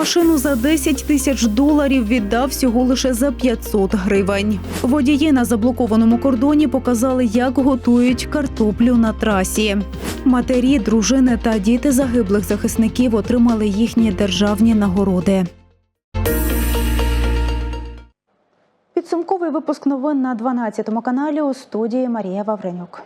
Машину за 10 тисяч доларів віддав всього лише за 500 гривень. Водії на заблокованому кордоні показали, як готують картоплю на трасі. Матері, дружини та діти загиблих захисників отримали їхні державні нагороди. Підсумковий випуск новин на 12 каналі у студії Марія Вавренюк.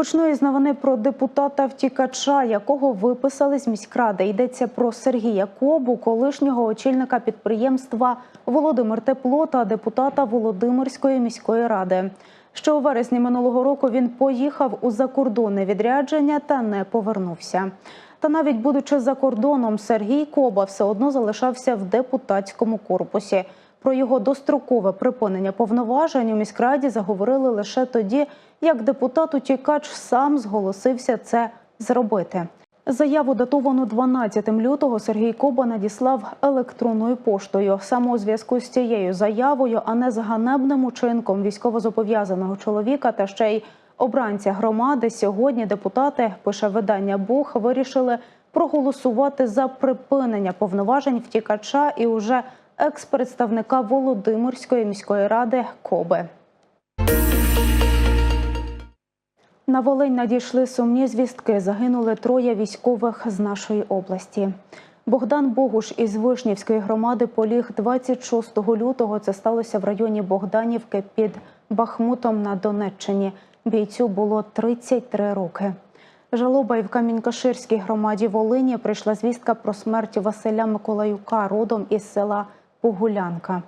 Почну із новини про депутата втікача, якого виписали з міськради. Йдеться про Сергія Кобу, колишнього очільника підприємства Володимир Тепло та депутата Володимирської міської ради. Ще у вересні минулого року він поїхав у закордонне відрядження та не повернувся. Та навіть будучи за кордоном, Сергій Коба все одно залишався в депутатському корпусі. Про його дострокове припинення повноважень у міськраді заговорили лише тоді, як депутат утікач сам зголосився це зробити. Заяву датовану 12 лютого Сергій Коба надіслав електронною поштою. Саме у зв'язку з цією заявою, а не з ганебним учинком військовозобов'язаного чоловіка та ще й обранця громади. Сьогодні депутати пише видання Бух вирішили проголосувати за припинення повноважень втікача і уже екс-представника Володимирської міської ради Коби. На Волинь надійшли сумні звістки. Загинули троє військових з нашої області. Богдан Богуш із Вишнівської громади поліг 26 лютого. Це сталося в районі Богданівки під Бахмутом на Донеччині. Бійцю було 33 роки. Жалоба і в Камінькаширській громаді Волині прийшла звістка про смерть Василя Миколаюка, родом із села Погулянка.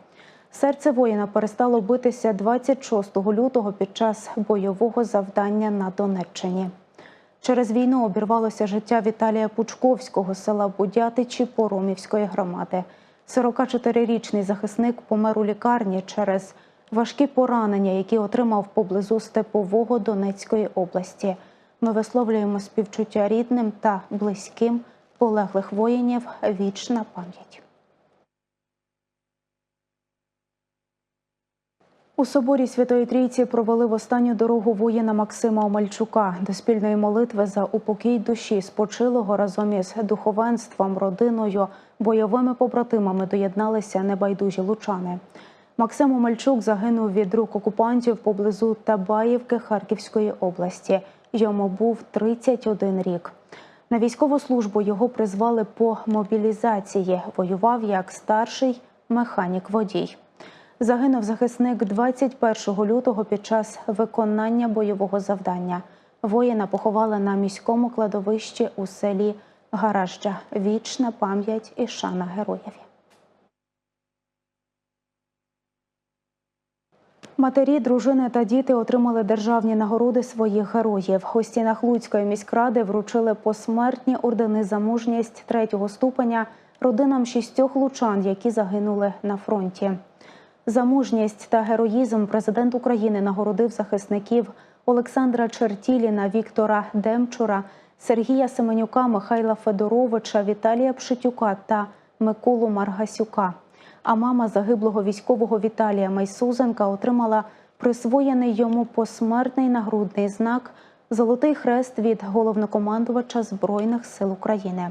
Серце воїна перестало битися 26 лютого під час бойового завдання на Донеччині. Через війну обірвалося життя Віталія Пучковського села Будятичі Поромівської громади. 44-річний захисник помер у лікарні через важкі поранення, які отримав поблизу Степового Донецької області. Ми висловлюємо співчуття рідним та близьким полеглих воїнів. Вічна пам'ять. У соборі Святої Трійці провели в останню дорогу воїна Максима Омельчука до спільної молитви за упокій душі спочилого разом із духовенством, родиною, бойовими побратимами доєдналися небайдужі лучани. Максим Омельчук загинув від рук окупантів поблизу Табаївки Харківської області. Йому був 31 рік. На військову службу його призвали по мобілізації. Воював як старший механік-водій. Загинув захисник 21 лютого під час виконання бойового завдання. Воїна поховали на міському кладовищі у селі Гаражджа. Вічна пам'ять і шана героєві. Матері, дружини та діти отримали державні нагороди своїх героїв. У стінах Луцької міськради вручили посмертні ордени за мужність третього ступеня родинам шістьох лучан, які загинули на фронті. За мужність та героїзм президент України нагородив захисників Олександра Чертіліна, Віктора Демчура, Сергія Семенюка, Михайла Федоровича, Віталія Пшитюка та Миколу Маргасюка. А мама загиблого військового Віталія Майсузенка отримала присвоєний йому посмертний нагрудний знак Золотий хрест від головнокомандувача Збройних сил України.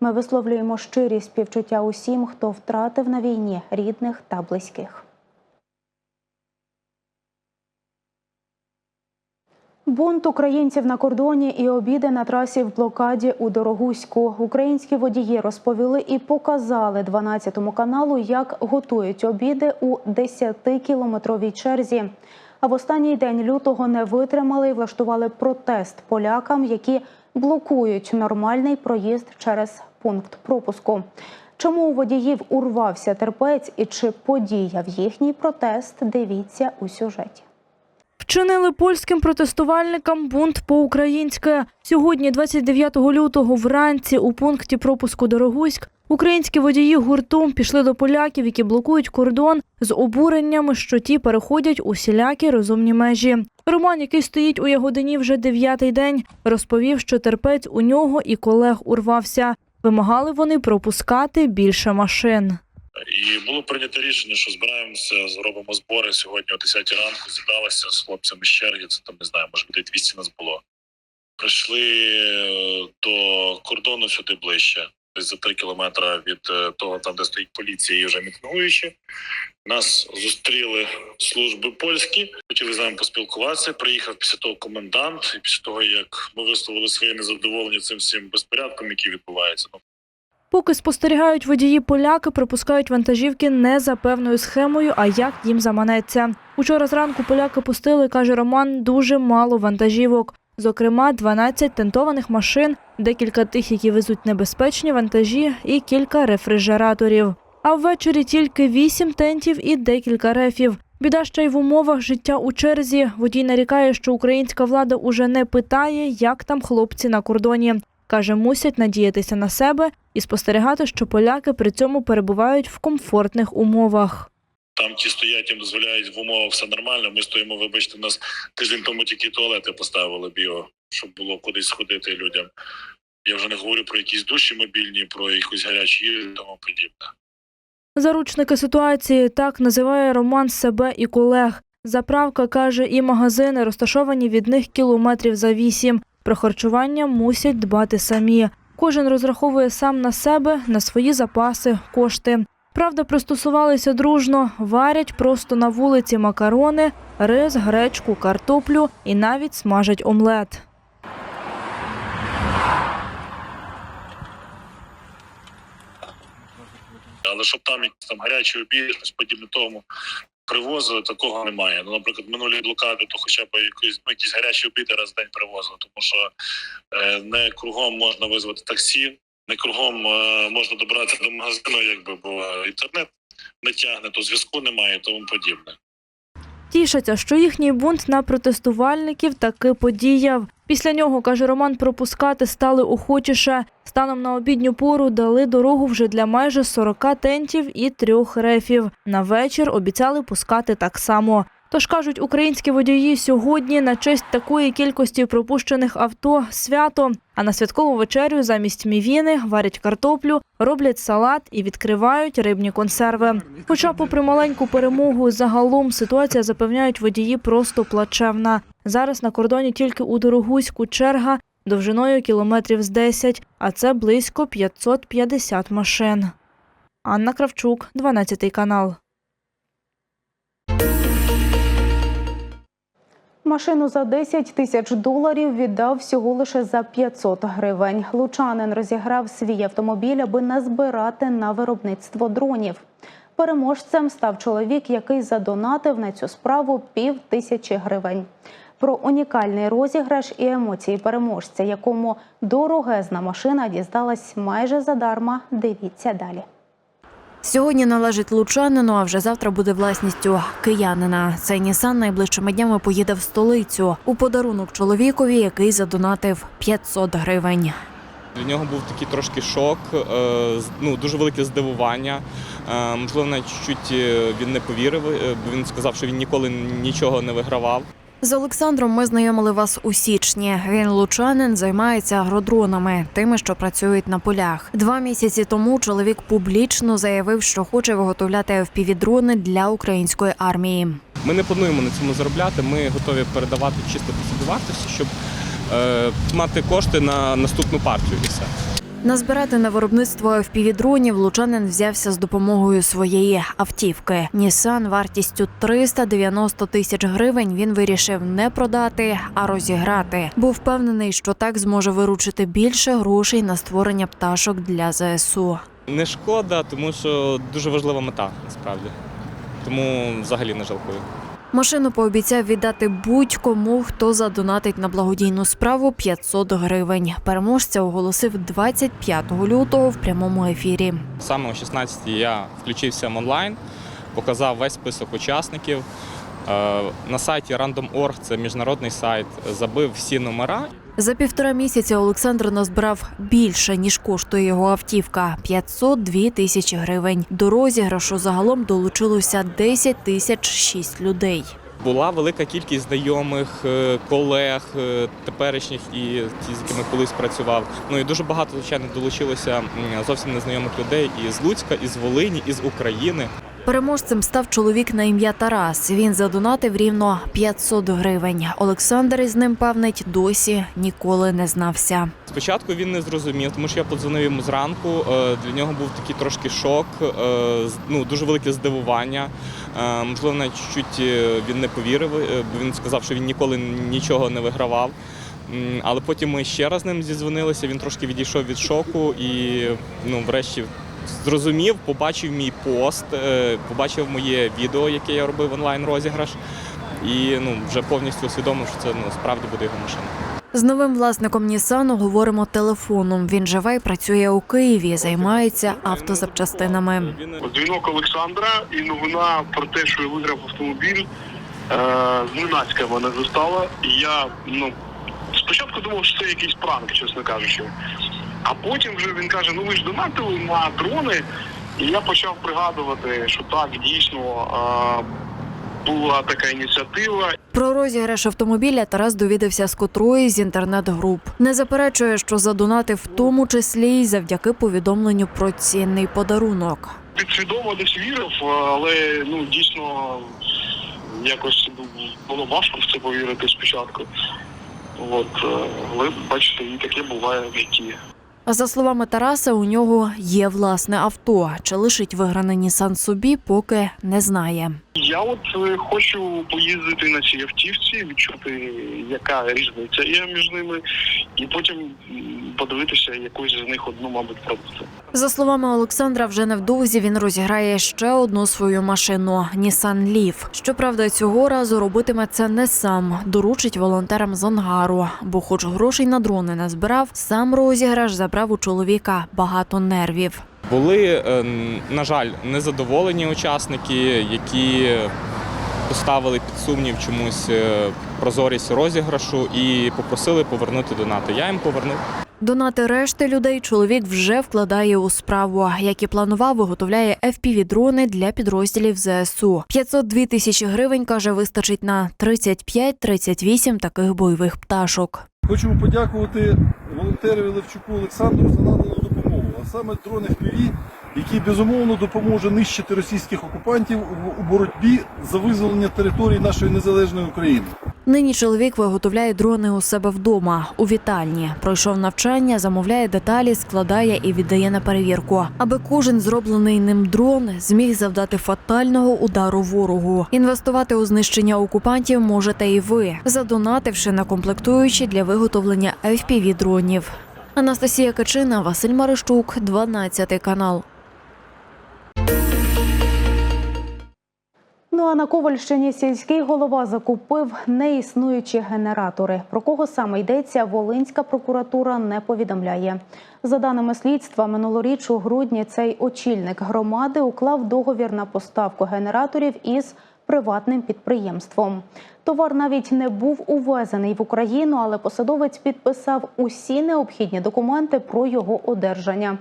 Ми висловлюємо щирі співчуття усім, хто втратив на війні рідних та близьких. Бунт українців на кордоні і обіди на трасі в блокаді у Дорогуську. Українські водії розповіли і показали 12 каналу, як готують обіди у 10-кілометровій черзі. А в останній день лютого не витримали і влаштували протест полякам, які блокують нормальний проїзд через пункт пропуску. Чому у водіїв урвався терпець і чи подіяв їхній протест? Дивіться у сюжеті. Вчинили польським протестувальникам бунт по-українськи. Сьогодні, 29 лютого, вранці у пункті пропуску Дорогуськ українські водії гуртом пішли до поляків, які блокують кордон з обуреннями, що ті переходять усілякі розумні межі. Роман, який стоїть у Ягодині вже дев'ятий день, розповів, що терпець у нього і колег урвався. Вимагали вони пропускати більше машин. І було прийнято рішення, що збираємося, зробимо збори сьогодні о 10 ранку. Зібралися з хлопцями з черги. Це там не знаю, може буде 200 нас було. Прийшли е, до кордону сюди ближче. десь за три кілометри від е, того, там де стоїть поліція, і вже мітингуючі. Нас зустріли служби польські, хотіли з нами поспілкуватися. Приїхав після того комендант, і після того як ми висловили своє незадоволення цим всім безпорядком, який відбувається. Поки спостерігають водії поляки, пропускають вантажівки не за певною схемою, а як їм заманеться. Учора зранку поляки пустили, каже Роман, дуже мало вантажівок. Зокрема, 12 тентованих машин, декілька тих, які везуть небезпечні вантажі, і кілька рефрижераторів. А ввечері тільки 8 тентів і декілька рефів. Біда ще й в умовах життя у черзі. Водій нарікає, що українська влада уже не питає, як там хлопці на кордоні. Каже, мусять надіятися на себе і спостерігати, що поляки при цьому перебувають в комфортних умовах. Там ті стоять, їм дозволяють в умовах все нормально. Ми стоїмо, вибачте, нас тиждень тому тільки туалети поставили біо, щоб було кудись сходити людям. Я вже не говорю про якісь душі мобільні, про якусь гарячу їжу і тому подібне. Заручники ситуації так називає Роман себе і колег. Заправка каже, і магазини розташовані від них кілометрів за вісім. Про харчування мусять дбати самі. Кожен розраховує сам на себе, на свої запаси, кошти. Правда, пристосувалися дружно, варять просто на вулиці макарони, рис, гречку, картоплю і навіть смажать омлет. Але щоб там якісь там гарячі обіди, щось тому привозили, такого немає. Ну, наприклад, минулі блокади, то хоча б якісь, ну, якісь гарячі обіди раз в день привозили, тому що е, не кругом можна визвати таксі, не кругом е, можна добратися до магазину, якби бо інтернет не тягне, то зв'язку немає тому подібне. Тішаться, що їхній бунт на протестувальників таки подіяв. Після нього, каже Роман, пропускати стали охочіше. Станом на обідню пору дали дорогу вже для майже 40 тентів і трьох рефів. На вечір обіцяли пускати так само. Тож кажуть, українські водії сьогодні на честь такої кількості пропущених авто свято. А на святкову вечерю замість мівіни варять картоплю, роблять салат і відкривають рибні консерви. Хоча, попри маленьку перемогу, загалом ситуація запевняють водії просто плачевна. Зараз на кордоні тільки у Дорогуську черга довжиною кілометрів з 10, а це близько 550 машин. Анна Кравчук, 12 канал. Машину за 10 тисяч доларів віддав всього лише за 500 гривень. Лучанин розіграв свій автомобіль, аби назбирати на виробництво дронів. Переможцем став чоловік, який задонатив на цю справу пів тисячі гривень. Про унікальний розіграш і емоції переможця, якому дорогезна машина дісталась майже задарма. Дивіться далі. Сьогодні належить лучанину, а вже завтра буде власністю киянина. Цей Нісан найближчими днями поїде в столицю у подарунок чоловікові, який задонатив 500 гривень. Для нього був такий трошки шок, е, ну дуже велике здивування. Е, Можливо, навіть чуть він не повірив, е, бо він сказав, що він ніколи нічого не вигравав. З Олександром ми знайомили вас у січні. Він лучанин займається агродронами, тими, що працюють на полях. Два місяці тому чоловік публічно заявив, що хоче виготовляти FPV-дрони для української армії. Ми не плануємо на цьому заробляти. Ми готові передавати чисто по собівартості, щоб е, мати кошти на наступну партію і все. Назбирати на виробництво FPV-дронів лучанин взявся з допомогою своєї автівки. Нісан вартістю 390 тисяч гривень він вирішив не продати, а розіграти. Був впевнений, що так зможе виручити більше грошей на створення пташок для ЗСУ. Не шкода, тому що дуже важлива мета насправді. Тому взагалі не жалкую. Машину пообіцяв віддати будь-кому, хто задонатить на благодійну справу 500 гривень. Переможця оголосив 25 лютого в прямому ефірі. Саме о 16 я включився онлайн, показав весь список учасників. Е, На сайті Random.org, це міжнародний сайт, забив всі номера. За півтора місяця Олександр назбирав більше ніж коштує його автівка 502 тисячі гривень. До розіграшу загалом долучилося 10 тисяч 6 людей. Була велика кількість знайомих, е, колег, е, теперішніх і ті, з якими колись працював. Ну і дуже багато, звичайно, долучилося зовсім незнайомих людей із Луцька, із Волині, із України. Переможцем став чоловік на ім'я Тарас. Він задонатив рівно 500 гривень. Олександр із ним певнить досі ніколи не знався. Спочатку він не зрозумів, тому що я подзвонив йому зранку. е, Для нього був такий трошки шок, е, ну дуже велике здивування. Е, Можливо, навіть чуть він не повірив, бо він сказав, що він ніколи нічого не вигравав. Але потім ми ще раз з ним зізвонилися. Він трошки відійшов від шоку і ну, врешті зрозумів, побачив мій пост, е, побачив моє відео, яке я робив онлайн розіграш. І ну вже повністю усвідомив, що це ну справді буде його машина. З новим власником Нісану говоримо телефоном. Він живе і працює у Києві, займається автозапчастинами. Дзвінок Олександра і новина про те, що я виграв автомобіль. Е, зненацька мене застала. Я ну спочатку думав, що це якийсь пранк, чесно кажучи. А потім вже він каже: ну ви ж донатили на дрони. І я почав пригадувати, що так дійсно е, була така ініціатива, Про розіграш автомобіля Тарас довідався з котрої з інтернет-груп. Не заперечує, що задонатив в тому числі й завдяки повідомленню про цінний подарунок. підсвідомо десь вірив, але ну дійсно якось було важко в це повірити спочатку. От, е, але бачите, і таке буває в житті. А за словами Тараса, у нього є власне авто. Чи лишить виграний Нісан собі, поки не знає. Я от е, хочу поїздити на цій автівці, відчути, яка різниця є між ними, і потім подивитися якусь з них одну, мабуть, продати. За словами Олександра, вже невдовзі він розіграє ще одну свою машину Nissan Leaf. Щоправда, цього разу робитиме це не сам, доручить волонтерам з ангару, бо, хоч грошей на дрони не збирав, сам розіграш забрав у чоловіка багато нервів. Були, е, на жаль, незадоволені учасники, які поставили під сумнів чомусь е, прозорість розіграшу і попросили повернути донати. Я їм повернув. Донати решти людей чоловік вже вкладає у справу. Як і планував, виготовляє FPV-дрони для підрозділів ЗСУ. 502 тисячі гривень, каже, вистачить на 35-38 таких бойових пташок. Хочу подякувати волонтеру Левчуку Олександру за надану допомогу, а саме дрони ФПВ, який безумовно допоможе нищити російських окупантів у- боротьбі за визволення території нашої незалежної України. Нині чоловік виготовляє дрони у себе вдома у вітальні. Пройшов навчання, замовляє деталі, складає і віддає на перевірку, аби кожен зроблений ним дрон зміг завдати фатального удару ворогу. Інвестувати у знищення окупантів можете і ви, задонативши на комплектуючі для виготовлення fpv дронів. Анастасія Качина, Василь Марищук, 12 канал. Ну а на Ковальщині сільський голова закупив неіснуючі генератори. Про кого саме йдеться, Волинська прокуратура не повідомляє. За даними слідства, минулоріч у грудні цей очільник громади уклав договір на поставку генераторів із приватним підприємством. Товар навіть не був увезений в Україну, але посадовець підписав усі необхідні документи про його одержання.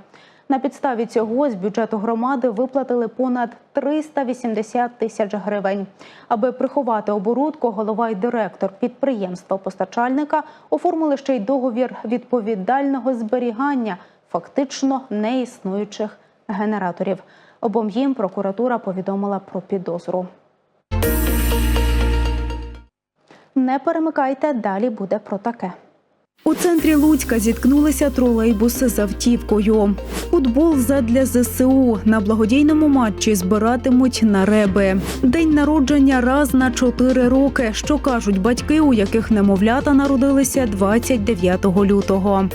На підставі цього з бюджету громади виплатили понад 380 тисяч гривень. Аби приховати оборудку, голова і директор підприємства постачальника оформили ще й договір відповідального зберігання фактично неіснуючих генераторів. Обом їм прокуратура повідомила про підозру. Не перемикайте, далі буде про таке. У центрі Луцька зіткнулися тролейбуси з автівкою. Футбол задля ЗСУ на благодійному матчі збиратимуть на реби. День народження раз на чотири роки. Що кажуть батьки, у яких немовлята народилися 29 лютого.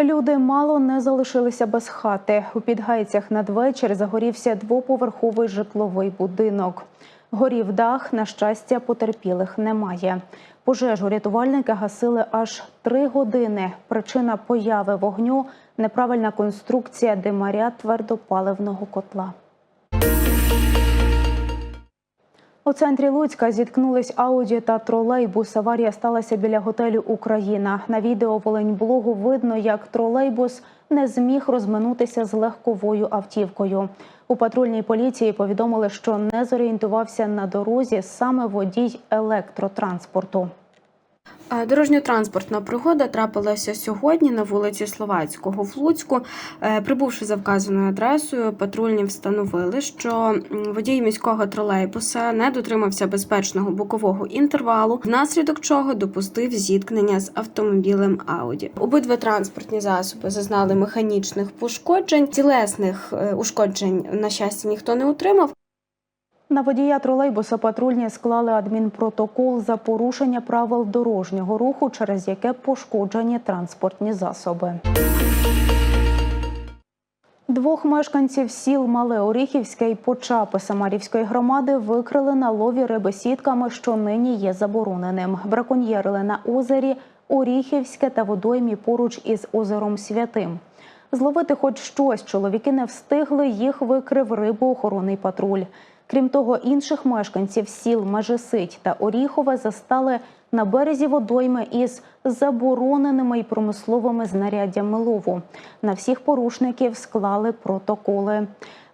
Люди мало не залишилися без хати. У Підгайцях надвечір загорівся двоповерховий житловий будинок. Горів дах, на щастя, потерпілих немає. Пожежу рятувальники гасили аж три години. Причина появи вогню неправильна конструкція димаря твердопаливного котла. У центрі Луцька зіткнулись Ауді та тролейбус. Аварія сталася біля готелю Україна. На відео Волиньблогу видно, як тролейбус не зміг розминутися з легковою автівкою. У патрульній поліції повідомили, що не зорієнтувався на дорозі саме водій електротранспорту. Дорожньо-транспортна пригода трапилася сьогодні на вулиці Словацького в Луцьку. Е, Прибувши за вказаною адресою, патрульні встановили, що водій міського тролейбуса не дотримався безпечного бокового інтервалу, внаслідок чого допустив зіткнення з автомобілем Ауді. Обидва транспортні засоби зазнали механічних пошкоджень. Тілесних е, ушкоджень, на щастя, ніхто не отримав. На водія тролейбуса патрульні склали адмінпротокол за порушення правил дорожнього руху, через яке пошкоджені транспортні засоби. Двох мешканців сіл Мале Оріхівське і Почапи Самарівської громади викрили на лові риби сітками, що нині є забороненим. Браконьєрили на озері Оріхівське та водоймі поруч із озером Святим. Зловити хоч щось чоловіки не встигли, їх викрив рибоохоронний патруль. Крім того, інших мешканців сіл Межисить та Оріхове застали на березі водойми із забороненими й промисловими знаряддями лову. На всіх порушників склали протоколи.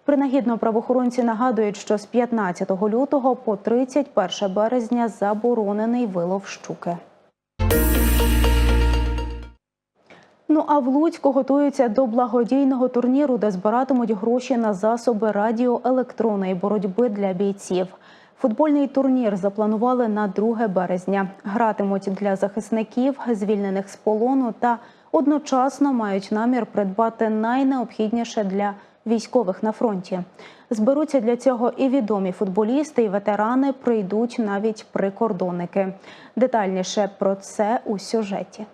Принагідно правоохоронці нагадують, що з 15 лютого по 31 березня заборонений вилов щуки. А в Луцьку готуються до благодійного турніру, де збиратимуть гроші на засоби радіоелектронної боротьби для бійців. Футбольний турнір запланували на 2 березня. Гратимуть для захисників, звільнених з полону, та одночасно мають намір придбати найнеобхідніше для військових на фронті. Зберуться для цього і відомі футболісти, і ветерани прийдуть навіть прикордонники. Детальніше про це у сюжеті.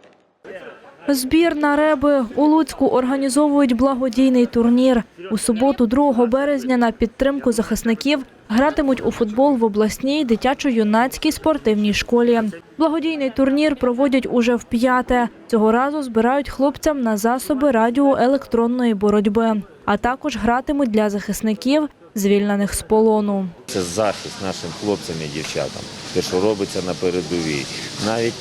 Збір на реби у Луцьку організовують благодійний турнір. У суботу, 2 березня, на підтримку захисників гратимуть у футбол в обласній дитячо-юнацькій спортивній школі. Благодійний турнір проводять уже вп'яте. Цього разу збирають хлопцям на засоби радіоелектронної боротьби, а також гратимуть для захисників, звільнених з полону. Це захист нашим хлопцям і дівчатам, те, що робиться на передовій. Навіть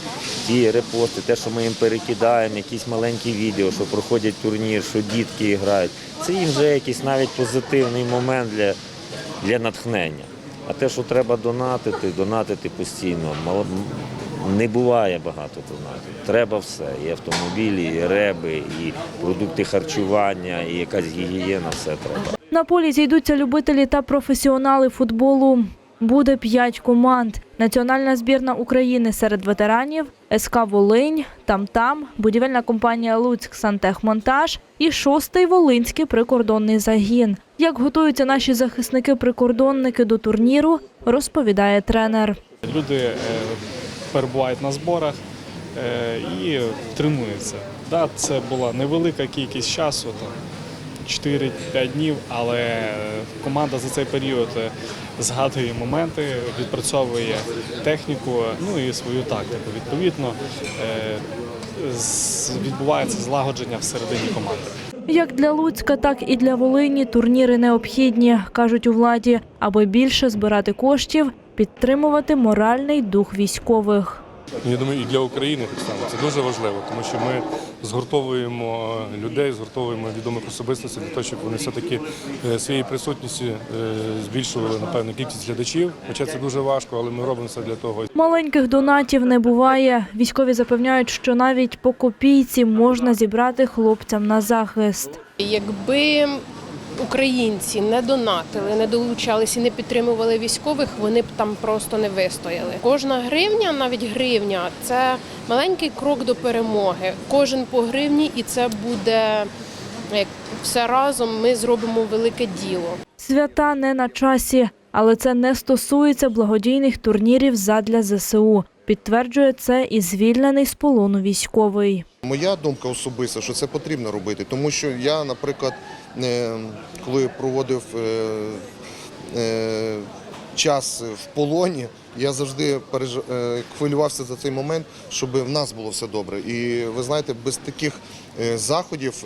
ті репости, те, що ми їм перекидаємо, якісь маленькі відео, що проходять турнір, що дітки грають. Це їм вже якийсь навіть позитивний момент для, для натхнення. А те, що треба донатити, донатити постійно. Не буває багато донатів. Треба все. І автомобілі, і реби, і продукти харчування, і якась гігієна, все треба. На полі зійдуться любителі та професіонали футболу. Буде п'ять команд: Національна збірна України серед ветеранів, СК Волинь, Там-Там, будівельна компанія Луцьк Сантехмонтаж і шостий Волинський прикордонний загін. Як готуються наші захисники-прикордонники до турніру, розповідає тренер. Люди е, перебувають на зборах е, і тренуються. Да, це була невелика кількість часу, там 4-5 днів, але команда за цей період е, згадує моменти, відпрацьовує техніку, ну і свою тактику. Відповідно, е, відбувається злагодження всередині команди. Як для Луцька, так і для Волині турніри необхідні, кажуть у владі, аби більше збирати коштів, підтримувати моральний дух військових. Я думаю, і для України так само це дуже важливо, тому що ми згуртовуємо людей, згуртовуємо відомих особистостей для того, щоб вони все-таки е, своєю присутністю е, збільшували напевно кількість глядачів. Хоча це дуже важко, але ми робимо все для того. Маленьких донатів не буває. Військові запевняють, що навіть по копійці можна зібрати хлопцям на захист. Якби українці не донатили, не долучалися не підтримували військових, вони б там просто не вистояли. Кожна гривня, навіть гривня, це маленький крок до перемоги. Кожен по гривні, і це буде як все разом. Ми зробимо велике діло. Свята не на часі, але це не стосується благодійних турнірів задля ЗСУ. Підтверджує це і звільнений з полону військовий. Моя думка особиста, що це потрібно робити, тому що я, наприклад, е, коли проводив е, е, час в полоні, я завжди хвилювався за цей момент, щоб в нас було все добре. І ви знаєте, без таких заходів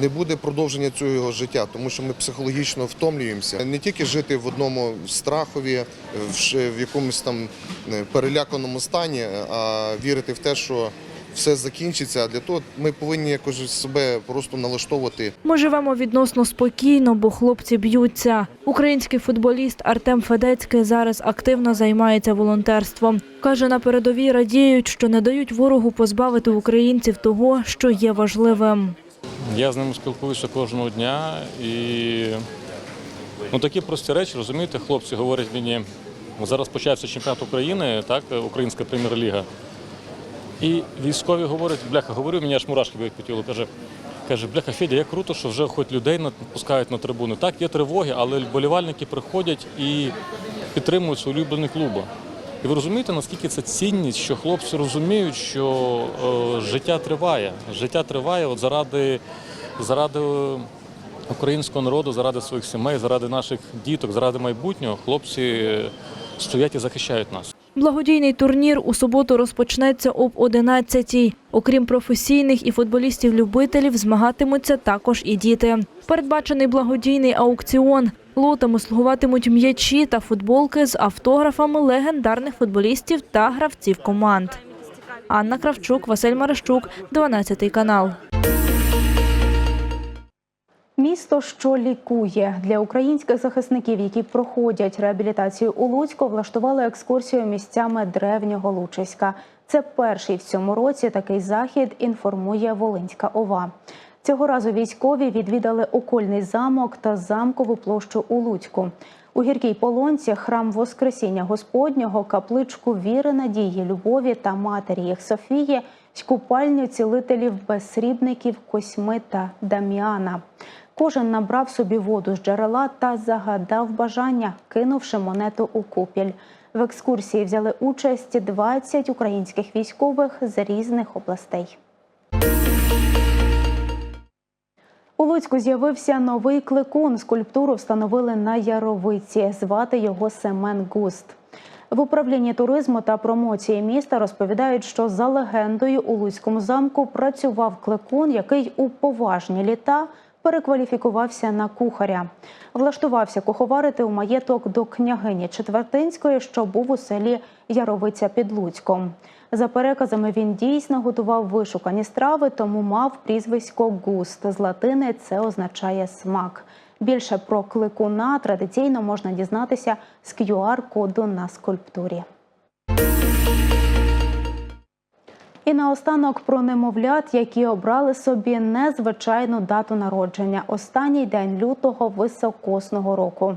не буде продовження цього життя, тому що ми психологічно втомлюємося. Не тільки жити в одному страхові, в в якомусь там е, переляканому стані, а вірити в те, що все закінчиться. А для того ми повинні якось себе просто налаштовувати Ми живемо відносно спокійно, бо хлопці б'ються. Український футболіст Артем Федецький зараз активно займається волонтерством. Каже, на передовій радіють, що не дають ворогу позбавити українців того, що є важливим. Я з ними спілкуюся кожного дня і ну, такі прості речі, розумієте, хлопці говорять мені, зараз почався чемпіонат України, так, Українська прем'єр-ліга. І військові говорять, бляха, говорю, мені аж мурашки бігають по тілу. Каже, каже, бляха, Федя, як круто, що вже хоч людей пускають на трибуни. Так, є тривоги, але вболівальники приходять і підтримують свої улюблені клуби. І ви розумієте, наскільки це цінність, що хлопці розуміють, що е, життя триває. Життя триває от заради, заради українського народу, заради своїх сімей, заради наших діток, заради майбутнього. Хлопці стоять і захищають нас. Благодійний турнір у суботу розпочнеться об 11-й. Окрім професійних і футболістів-любителів, змагатимуться також і діти. Передбачений благодійний аукціон. Лотами слугуватимуть м'ячі та футболки з автографами легендарних футболістів та гравців команд. Анна Кравчук, Василь Марищук, 12 канал. Місто, що лікує для українських захисників, які проходять реабілітацію у Луцьку, влаштували екскурсію місцями древнього Лучиська. Це перший в цьому році такий захід. Інформує Волинська ОВА. Цього разу військові відвідали окольний замок та замкову площу у Луцьку. У гіркій полонці храм Воскресіння Господнього, капличку віри, надії, любові та матері їх Софії, купальню цілителів безсрібників Косьми та Дам'яна. Кожен набрав собі воду з джерела та загадав бажання, кинувши монету у купіль. В екскурсії взяли участь 20 українських військових з різних областей. У Луцьку з'явився новий кликун. Скульптуру встановили на Яровиці. Звати його Семен Густ. В управлінні туризму та промоції міста розповідають, що за легендою у Луцькому замку працював кликун, який у поважні літа перекваліфікувався на кухаря. Влаштувався куховарити у маєток до княгині Четвертинської, що був у селі Яровиця під Луцьком. За переказами він дійсно готував вишукані страви, тому мав прізвисько Густ. З латини це означає смак. Більше про кликуна традиційно можна дізнатися з QR-коду на скульптурі. І наостанок про немовлят, які обрали собі незвичайну дату народження останній день лютого високосного року.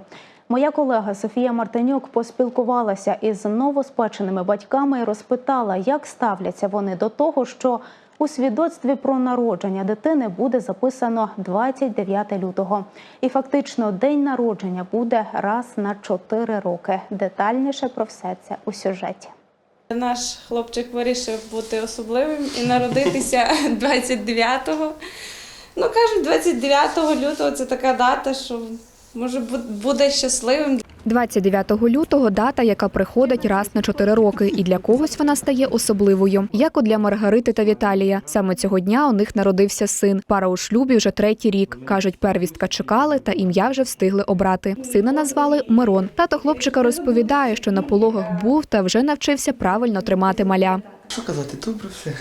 Моя колега Софія Мартинюк поспілкувалася із новоспеченими батьками і розпитала, як ставляться вони до того, що у свідоцтві про народження дитини буде записано 29 лютого. І фактично день народження буде раз на 4 роки. Детальніше про все це у сюжеті. Наш хлопчик вирішив бути особливим і народитися 29-го. Ну, кажуть, 29 лютого це така дата, що може бу- буде щасливим. 29 лютого дата, яка приходить раз на 4 роки, і для когось вона стає особливою, як от для Маргарити та Віталія. Саме цього дня у них народився син. Пара у шлюбі вже третій рік. кажуть, первістка чекали, та ім'я вже встигли обрати. Сина назвали Мирон. Тато хлопчика розповідає, що на пологах був та вже навчився правильно тримати маля. Що казати, добре все.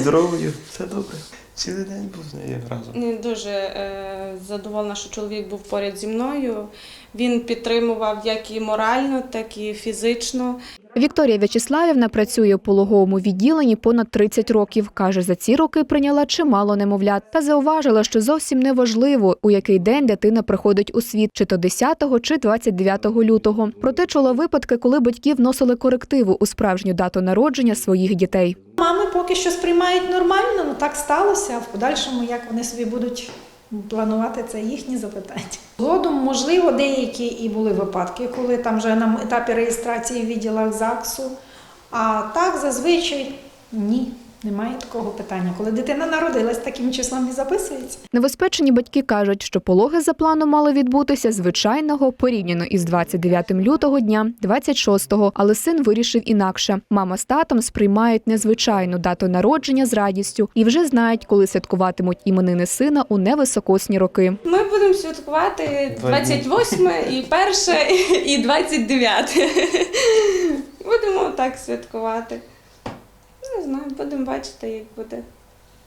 Здоровою, все добре. Цілий день був з нею разом. Я дуже е, задоволена, що чоловік був поряд зі мною. Він підтримував як і морально, так і фізично. Вікторія В'ячеславівна працює у пологовому відділенні понад 30 років. Каже, за ці роки прийняла чимало немовлят та зауважила, що зовсім не важливо, у який день дитина приходить у світ, чи то 10 чи 29 лютого. Проте чула випадки, коли батьки вносили корективу у справжню дату народження своїх дітей. Мами поки що сприймають нормально, ну так сталося. А в подальшому, як вони собі будуть планувати, це їхні запитання. Згодом, можливо, деякі і були випадки, коли там вже на етапі реєстрації в відділах ЗАГСу. А так зазвичай ні. Немає такого питання. Коли дитина народилась, таким числом і записується. Новоспечені батьки кажуть, що пологи за планом мали відбутися звичайного порівняно із 29 лютого дня 26-го, але син вирішив інакше. Мама з татом сприймають незвичайну дату народження з радістю і вже знають, коли святкуватимуть іменини сина у невисокосні роки. Ми будемо святкувати 28 і 1 і 29. Будемо так святкувати. Не знаю, будемо бачити, як буде.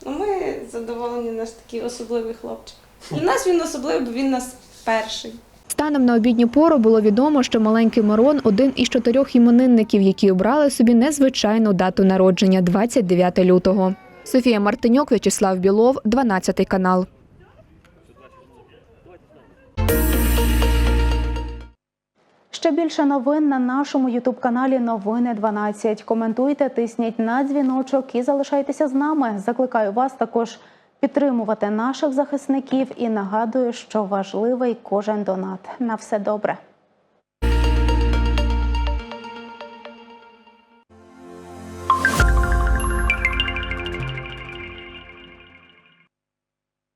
Ну, ми задоволені, наш такий особливий хлопчик. Для нас він особливий, бо він нас перший. Станом на обідню пору було відомо, що маленький Мирон один із чотирьох іменинників, які обрали собі незвичайну дату народження 29 лютого. Софія Мартиньок, В'ячеслав Білов, 12 канал. Ще більше новин на нашому ютуб-каналі Новини 12. Коментуйте, тисніть на дзвіночок і залишайтеся з нами. Закликаю вас також підтримувати наших захисників і нагадую, що важливий кожен донат. На все добре.